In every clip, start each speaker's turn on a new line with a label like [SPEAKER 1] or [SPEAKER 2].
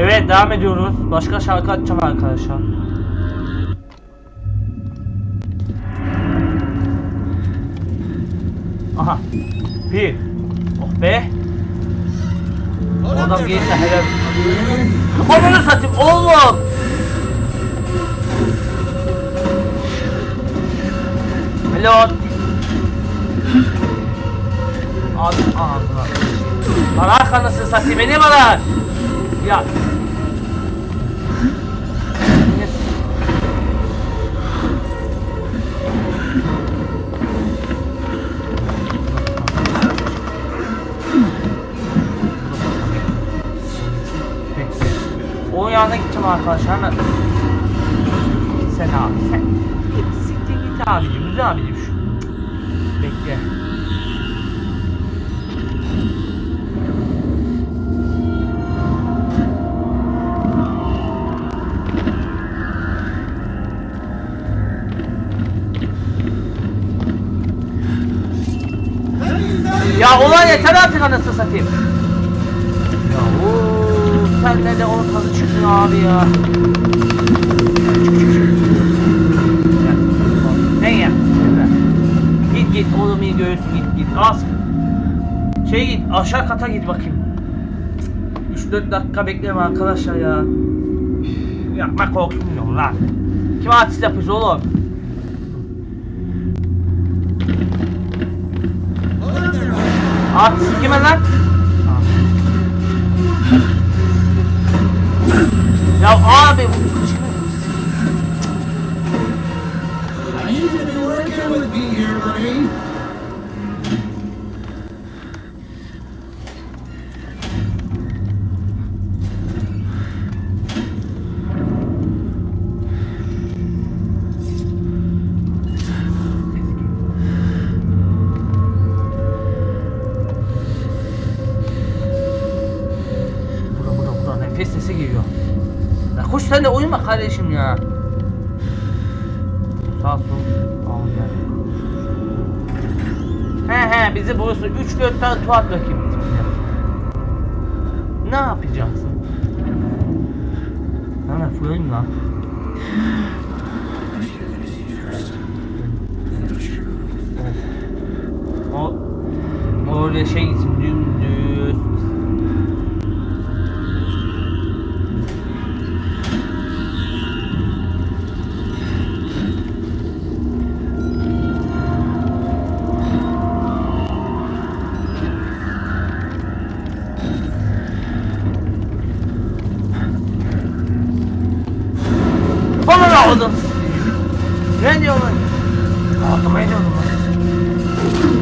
[SPEAKER 1] Evet devam ediyoruz. Başka şarkı açacağım arkadaşlar. Aha. Bir. Oh be. Oradan gelirse helal. Ananı satayım oğlum. Hello. Abi ağzına. Bana arkanasını satayım beni bana. Ya. Onun yanına gideceğim arkadaşlar. Sen abi sen. Siktir git abicim güzel abicim şu. Bekle. Yeter artık anasını satayım. Ya ooo senle de ortalığı çıktın abi ya. Ne ya? Git git oğlum iyi göğüs git git az. Şey git aşağı kata git bakayım. 3-4 dakika bekleme arkadaşlar ya. Yapma korkmuyorum lan. Kim artist yapıyorsun oğlum? Artist kime lan? Ya abi
[SPEAKER 2] need you to work in with me here, Marine.
[SPEAKER 1] Koş sen de uyuma kardeşim ya. Sağ sol. Al gel. He he bizi burası 3-4 tane tuhat bakayım. Ne yapacaksın? Hemen fırlayayım lan. O oraya şey gitsin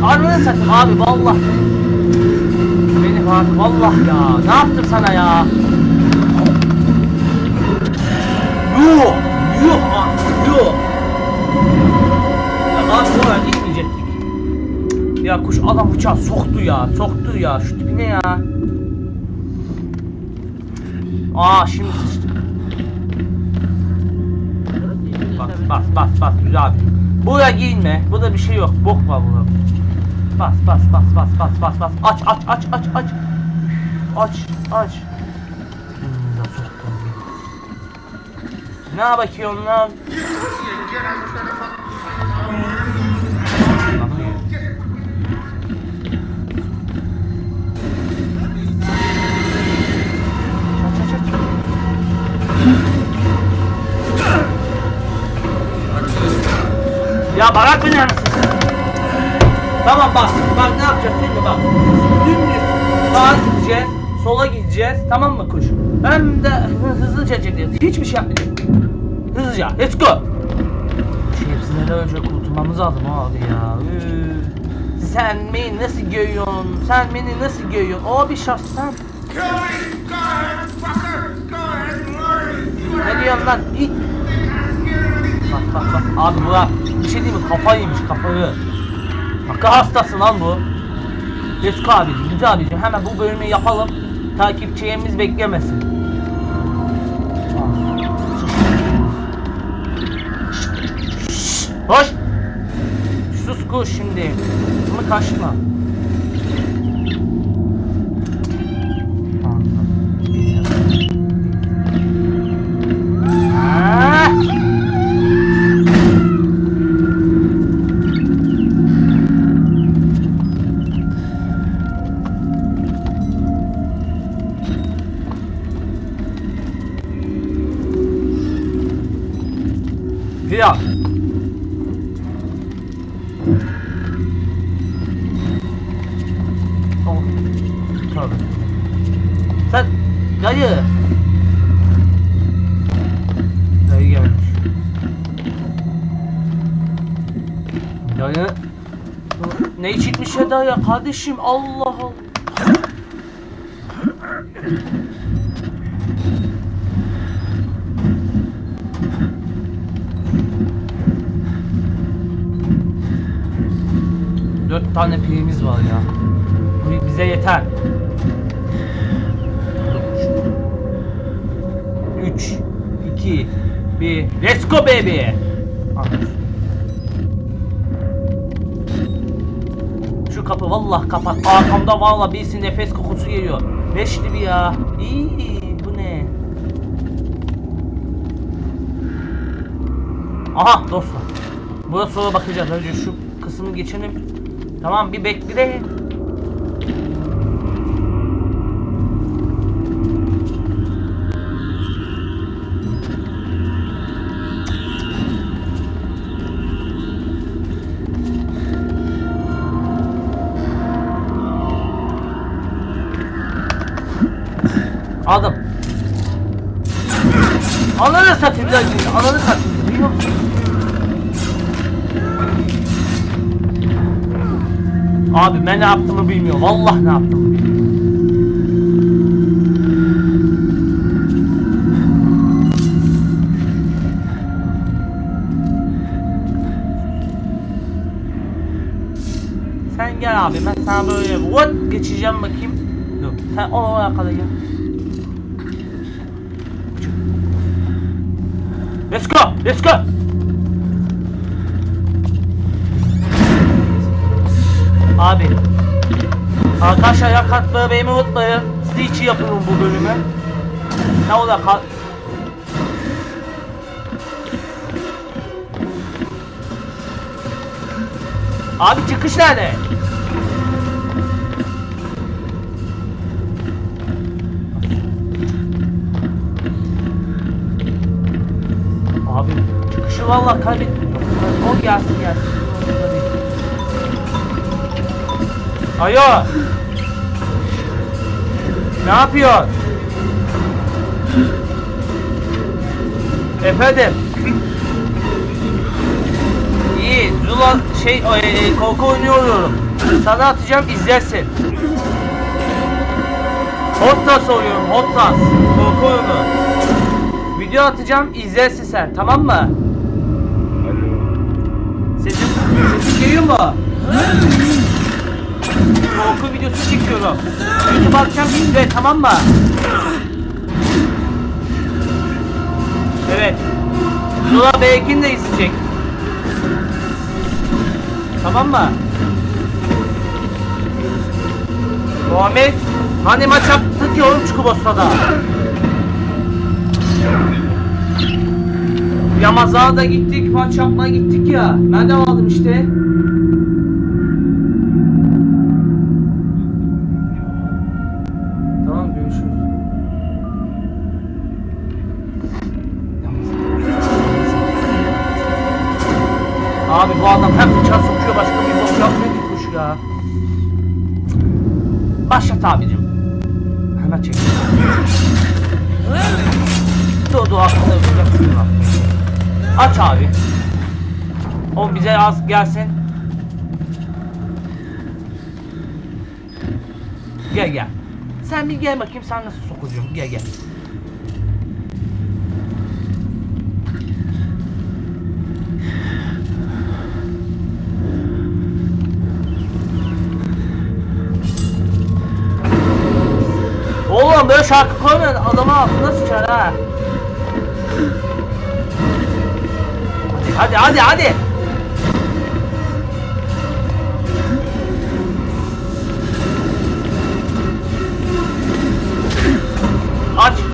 [SPEAKER 1] Ananı satayım abi vallahi. Beni Fatih vallahi ya. Ne yaptım sana ya? Yuh! Yuh abi! Yuh! Ya abi bu arada gitmeyecektik. Ya kuş adam bıçağı soktu ya. Soktu ya. Şu tipi ne ya? Aa şimdi. Bas bas bas bas güzel abi. Buraya giyinme. Burada bir şey yok. Bok var burada. Bas bas bas bas bas bas bas. Aç aç aç aç aç. Aç aç. Ne bakıyorsun lan? Ya bırak beni anasını. Tamam bak, bak ne yapacağız değil mi bak. Dümdüz sağa gideceğiz, sola gideceğiz tamam mı kuş? Ben de hı- hızlıca gideceğiz, hiçbir şey yapmayacağız. Hızlıca, let's go. Şerefsizlerden önce kurtulmamız lazım abi ya. Sen beni nasıl görüyorsun? Sen beni nasıl görüyorsun? O bir şahsen. Ne diyorsun lan? İt. Bak bak bak abi ya bir şey değil mi kafayı yemiş kafayı. Akıl hastası lan bu. Let's go abicim, güzel abicim hemen bu bölümü yapalım. Takipçilerimiz beklemesin. Hoş. Sus kuş şimdi. Bunu kaçma. Geliyor. Oh. Tövbe. Sen dayı. Dayı gelmiş. Dayı. Ne içitmiş ya dayı kardeşim Allah Allah. Dört tane pilimiz var ya. Bu bize yeter. Üç, iki, bir. Let's go baby. Şu kapı vallahi kapat. Arkamda vallahi birisi nefes kokusu geliyor. Leş gibi ya. İyi, bu ne? Aha dostlar. Buraya sonra bakacağız. Önce şu kısmı geçelim. Tamam bir bekle. Aldım. Ananı satayım lan. Ananı satayım. Duyuyor musun? Abi ben ne yaptığımı bilmiyorum. Vallahi ne yaptığımı bilmiyorum. Sen gel abi ben sana böyle what geçeceğim bakayım. Dur sen o oraya kadar gel. Let's go, let's go. Abi. Arkadaşlar ya katmayı beğenmeyi unutmayın. Sizi için yapıyorum bu bölümü. Ne ola kat... Abi çıkış nerede? Abi çıkışı vallahi kaybettim. O gelsin gelsin. Alo. Ne yapıyor? Efendim. İyi, Zula şey e, korku oynuyorum. Sana atacağım izlersin. Hotlas oynuyorum, Hotlas. Korku oyunu. Video atacağım izlersin sen, tamam mı? Sesim, sesim geliyor mu? Korku videosu çekiyorum. YouTube atacağım izle tamam mı? Evet. Zula Beykin de izleyecek. Tamam mı? Muhammed hani maç yaptık ya oğlum Çukurbosna'da. Yamazağ'a da gittik, maç yapmaya gittik ya. Ben de aldım işte. Abi bu adam hem bıçağı sokuyor başka bir bok yapmıyor ki kuş ya. Başlat abicim. Hemen çek. Dur dur aklında öpeceğim şunu. Aç abi. O bize az gelsin. Gel gel. Sen bir gel bakayım sen nasıl sokucuğum. Gel gel. Oğlum böyle şarkı koymayın adama altına sıçar ha. Hadi hadi hadi hadi.